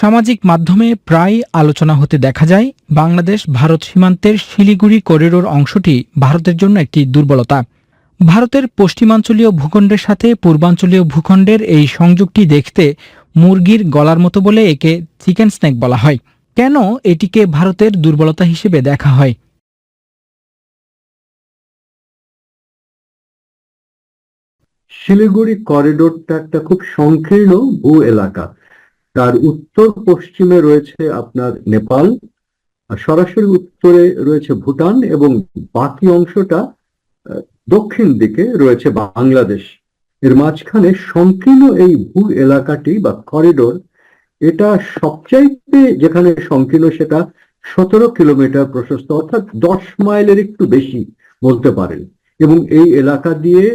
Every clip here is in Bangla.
সামাজিক মাধ্যমে প্রায় আলোচনা হতে দেখা যায় বাংলাদেশ ভারত সীমান্তের শিলিগুড়ি করিডোর অংশটি ভারতের জন্য একটি দুর্বলতা। ভারতের পশ্চিমাঞ্চলীয় ভূখণ্ডের সাথে পূর্বাঞ্চলীয় ভূখণ্ডের এই সংযোগটি দেখতে মুরগির গলার মতো বলে একে চিকেন স্নেক বলা হয়। কেন এটিকে ভারতের দুর্বলতা হিসেবে দেখা হয়? শিলিগুড়ি করিডোরটা একটা খুব সংকীর্ণ ভূ এলাকা। তার উত্তর পশ্চিমে রয়েছে আপনার নেপাল, আর সরাসরি উত্তরে রয়েছে ভুটান এবং বাকি অংশটা দক্ষিণ দিকে রয়েছে বাংলাদেশ। এর মাঝখানে সংকীর্ণ এই ভূ এলাকাটি বা করিডোর এটা সবচাইতে যেখানে সংকীর্ণ সেটা সতেরো কিলোমিটার প্রশস্ত, অর্থাৎ দশ মাইলের একটু বেশি বলতে পারেন। এবং এই এলাকা দিয়ে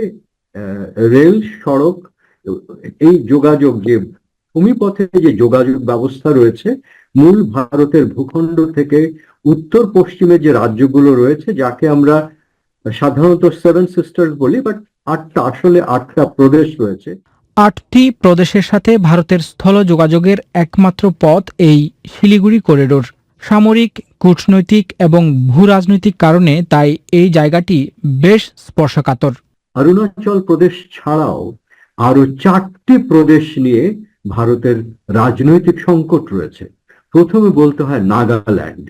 রেল, সড়ক, এই যোগাযোগ যে ভূমিপথে যে যোগাযোগ ব্যবস্থা রয়েছে মূল ভারতের ভূখণ্ড থেকে উত্তর পশ্চিমে যে রাজ্যগুলো রয়েছে যাকে আমরা সাধারণত সেভেন সিস্টার্স বলি বাট আটটা আসলে আটটা প্রদেশ রয়েছে। আটটি প্রদেশের সাথে ভারতের স্থল যোগাযোগের একমাত্র পথ এই শিলিগুড়ি করিডোর সামরিক কূটনৈতিক এবং ভূ রাজনৈতিক কারণে তাই এই জায়গাটি বেশ স্পর্শকাতর। অরুণাচল প্রদেশ ছাড়াও আরও চারটি প্রদেশ নিয়ে ভারতের রাজনৈতিক সংকট রয়েছে। প্রথমে বলতে হয় নাগাল্যান্ড।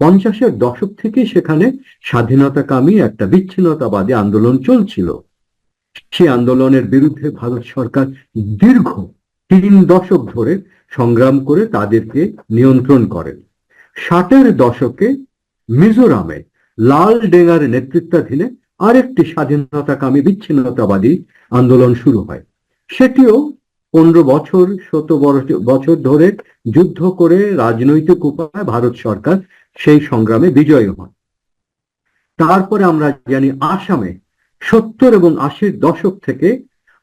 পঞ্চাশের দশক থেকে সেখানে স্বাধীনতাকামী একটা বিচ্ছিন্নতাবাদী আন্দোলন চলছিল। সেই আন্দোলনের বিরুদ্ধে ভারত সরকার দীর্ঘ তিন দশক ধরে সংগ্রাম করে তাদেরকে নিয়ন্ত্রণ করেন। ষাটের দশকে মিজোরামে লাল ডেঙ্গার নেতৃত্বাধীনে আরেকটি স্বাধীনতাকামী বিচ্ছিন্নতাবাদী আন্দোলন শুরু হয়। সেটিও পনেরো বছর শত বছর ধরে যুদ্ধ করে রাজনৈতিক উপায়ে ভারত সরকার সেই সংগ্রামে বিজয়ী হন। তারপরে আমরা জানি আসামে সত্তর এবং আশির দশক থেকে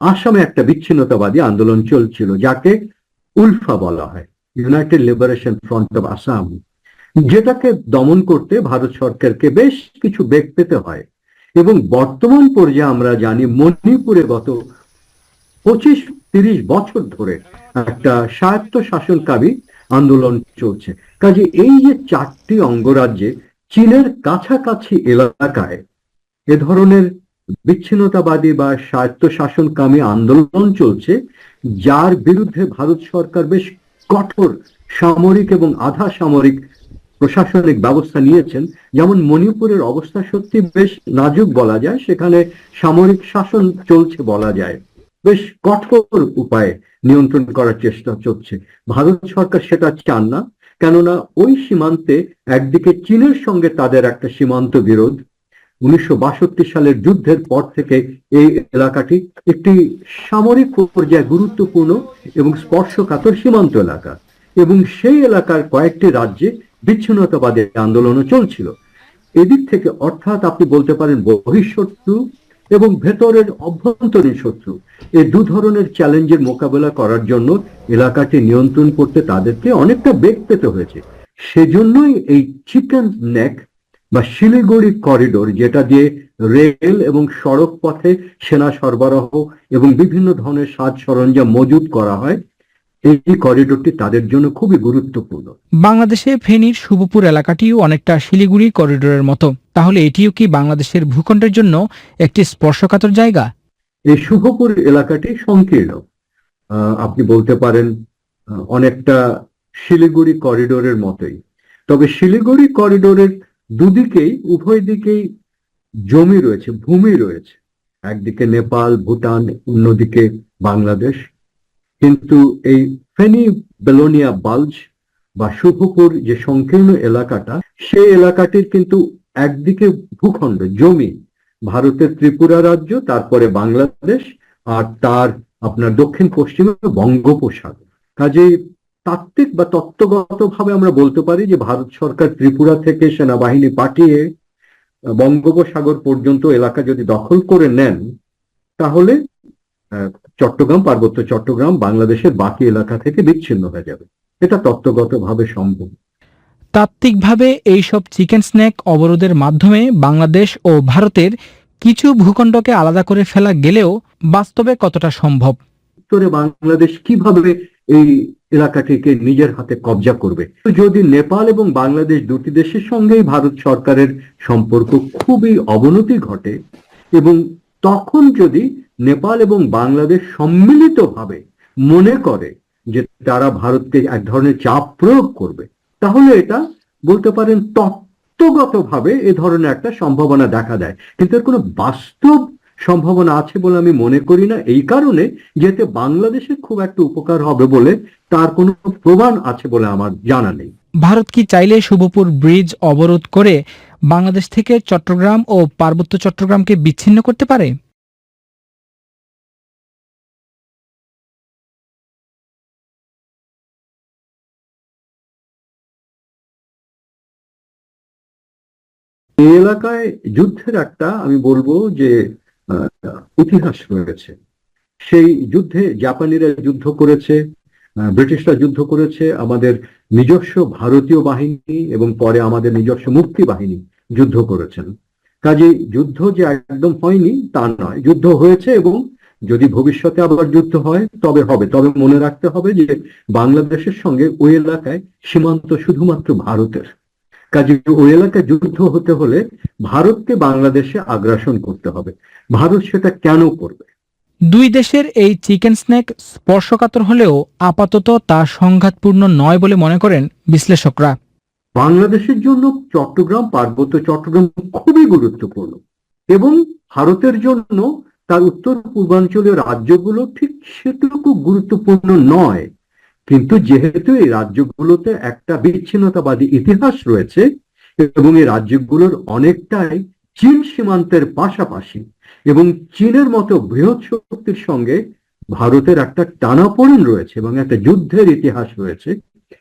আসামে একটা বিচ্ছিন্নতাবাদী আন্দোলন চলছিল, যাকে উলফা বলা হয় united liberation front of Assam যেটাকে দমন করতে ভারত সরকারকে বেশ কিছু বেগ পেতে হয় এবং বর্তমান পর্যায়ে আমরা জানি মণিপুরে গত পঁচিশ তিরিশ বছর ধরে একটা স্বায়ত্ত শাসনকারী আন্দোলন চলছে। কাজে এই যে চারটি অঙ্গরাজ্যে চীনের কাছাকাছি এলাকায় এ ধরনের বিচ্ছিন্নতাবাদী বা স্বায়ত্ত শাসনকামী আন্দোলন চলছে, যার বিরুদ্ধে ভারত সরকার বেশ কঠোর সামরিক এবং আধা সামরিক প্রশাসনিক ব্যবস্থা নিয়েছেন। যেমন মণিপুরের অবস্থা সত্যি বেশ নাজুক বলা যায়, সেখানে সামরিক শাসন চলছে বলা যায়। বেশ কঠোর উপায়ে নিয়ন্ত্রণ করার চেষ্টা চলছে। ভারত সরকার সেটা চান না, কেননা ওই সীমান্তে একদিকে চীনের সঙ্গে তাদের একটা সীমান্ত বিরোধ। উনিশশো বাষট্টি সালের যুদ্ধের পর থেকে এই এলাকাটি একটি সামরিক পর্যায়ে গুরুত্বপূর্ণ এবং স্পর্শকাতর সীমান্ত এলাকা এবং সেই এলাকার কয়েকটি রাজ্যে বিচ্ছিন্নতাবাদী আন্দোলনও চলছিল। এদিক থেকে অর্থাৎ আপনি বলতে পারেন বহিঃশত্রু এবং ভেতরের অভ্যন্তরীণ শত্রু। এই দু ধরনের চ্যালেঞ্জের মোকাবেলা করার জন্য এলাকাটি নিয়ন্ত্রণ করতে তাদেরকে অনেকটা বেগ পেতে হয়েছে। সেজন্যই এই চিকেন নেক বা শিলিগুড়ি করিডোর, যেটা দিয়ে রেল এবং সড়ক পথে সেনা সরবরাহ এবং বিভিন্ন ধরনের সাজ সরঞ্জাম মজুত করা হয়, এই করিডোরটি তাদের জন্য খুবই গুরুত্বপূর্ণ। বাংলাদেশে ফেনীর শুভপুর এলাকাটিও অনেকটা শিলিগুড়ি করিডোরের মতো। তাহলে এটিও কি বাংলাদেশের ভূখণ্ডের জন্য একটি স্পর্শকাতর জায়গা? এই শুভপুর এলাকাটি সংকীর্ণ। আপনি বলতে পারেন অনেকটা শিলিগুড়ি করিডোরের মতোই। তবে শিলিগুড়ি করিডোরের দুদিকেই, উভয় দিকেই জমি রয়েছে, ভূমি রয়েছে। একদিকে নেপাল, ভুটান, অন্যদিকে বাংলাদেশ। কিন্তু এই ফেনী বেলোনিয়া বালজ বা শুভপুর যে সংকীর্ণ এলাকাটা, সেই এলাকাটির কিন্তু একদিকে ভূখণ্ড, জমি, ভারতের ত্রিপুরা রাজ্য, তারপরে বাংলাদেশ, আর তার আপনার দক্ষিণ পশ্চিমে বঙ্গোপসাগর। কাজে তাত্ত্বিক বা তত্ত্বগত ভাবে আমরা বলতে পারি যে ভারত সরকার ত্রিপুরা থেকে সেনাবাহিনী পাঠিয়ে বঙ্গোপসাগর পর্যন্ত এলাকা যদি দখল করে নেন, তাহলে চট্টগ্রাম, পার্বত্য চট্টগ্রাম বাংলাদেশের বাকি এলাকা থেকে বিচ্ছিন্ন হয়ে যাবে। এটা তত্ত্বগতভাবে সম্ভব। তাত্ত্বিকভাবে এইসব চিকেন স্ন্যাক অবরোধের মাধ্যমে বাংলাদেশ ও ভারতের কিছু ভূখণ্ডকে আলাদা করে ফেলা গেলেও বাস্তবে কতটা সম্ভব? উত্তরে বাংলাদেশ কীভাবে এই এলাকাটিকে নিজের হাতে কবজা করবে? যদি নেপাল এবং বাংলাদেশ দুটি দেশের সঙ্গেই ভারত সরকারের সম্পর্ক খুবই অবনতি ঘটে এবং তখন যদি নেপাল এবং বাংলাদেশ সম্মিলিতভাবে মনে করে যে তারা ভারতকে এক ধরনের চাপ প্রয়োগ করবে তাহলে এটা বলতে পারেন তত্ত্বগতভাবে এ ধরনের একটা সম্ভাবনা দেখা দেয়। কিন্তু এর কোনো বাস্তব সম্ভাবনা আছে বলে আমি মনে করি না। এই কারণে যেতে বাংলাদেশের খুব একটা উপকার হবে বলে তার কোনো প্রমাণ আছে বলে আমার জানা নেই। ভারত কি চাইলে শুভপুর ব্রিজ অবরোধ করে বাংলাদেশ থেকে চট্টগ্রাম ও পার্বত্য চট্টগ্রামকে বিচ্ছিন্ন করতে পারে? এই এলাকায় যুদ্ধের একটা, আমি বলব যে ইতিহাস রয়েছে। সেই যুদ্ধে জাপানিরা যুদ্ধ করেছে ব্রিটিশরা যুদ্ধ করেছে, আমাদের নিজস্ব ভারতীয় বাহিনী এবং পরে আমাদের নিজস্ব মুক্তি বাহিনী যুদ্ধ করেছেন। কাজেই যুদ্ধ যে একদম হয়নি, তা নয়। যুদ্ধ হয়েছে এবং যদি ভবিষ্যতে আবার যুদ্ধ হয়, তবে হবে। তবে মনে রাখতে হবে যে, বাংলাদেশের সঙ্গে ওই এলাকায় সীমান্ত শুধুমাত্র ভারতের। কাজে ওই এলাকায় যুদ্ধ হতে হলে ভারতকে বাংলাদেশে আগ্রাসন করতে হবে। ভারত সেটা কেন করবে? দুই দেশের এই চিকেন স্নেক স্পর্শকাতর হলেও আপাতত তা সংঘাতপূর্ণ নয় বলে মনে করেন বিশ্লেষকরা। বাংলাদেশের জন্য চট্টগ্রাম পার্বত্য চট্টগ্রাম খুবই গুরুত্বপূর্ণ এবং ভারতের জন্য তার উত্তর পূর্বাঞ্চলীয় রাজ্যগুলো ঠিক সেটুকু গুরুত্বপূর্ণ নয়। কিন্তু যেহেতু এই রাজ্যগুলোতে একটা বিচ্ছিন্নতাবাদী ইতিহাস রয়েছে, এবং এই রাজ্যগুলোর অনেকটাই চীন সীমান্তের পাশাপাশি, এবং চীনের মতো বৃহৎ শক্তির সঙ্গে ভারতের একটা টানাপোড়েন রয়েছে এবং একটা যুদ্ধের ইতিহাস রয়েছে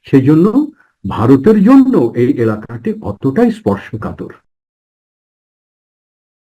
সেই জন্য ভারতের জন্য এই এলাকাটি অতটাই স্পর্শকাতর।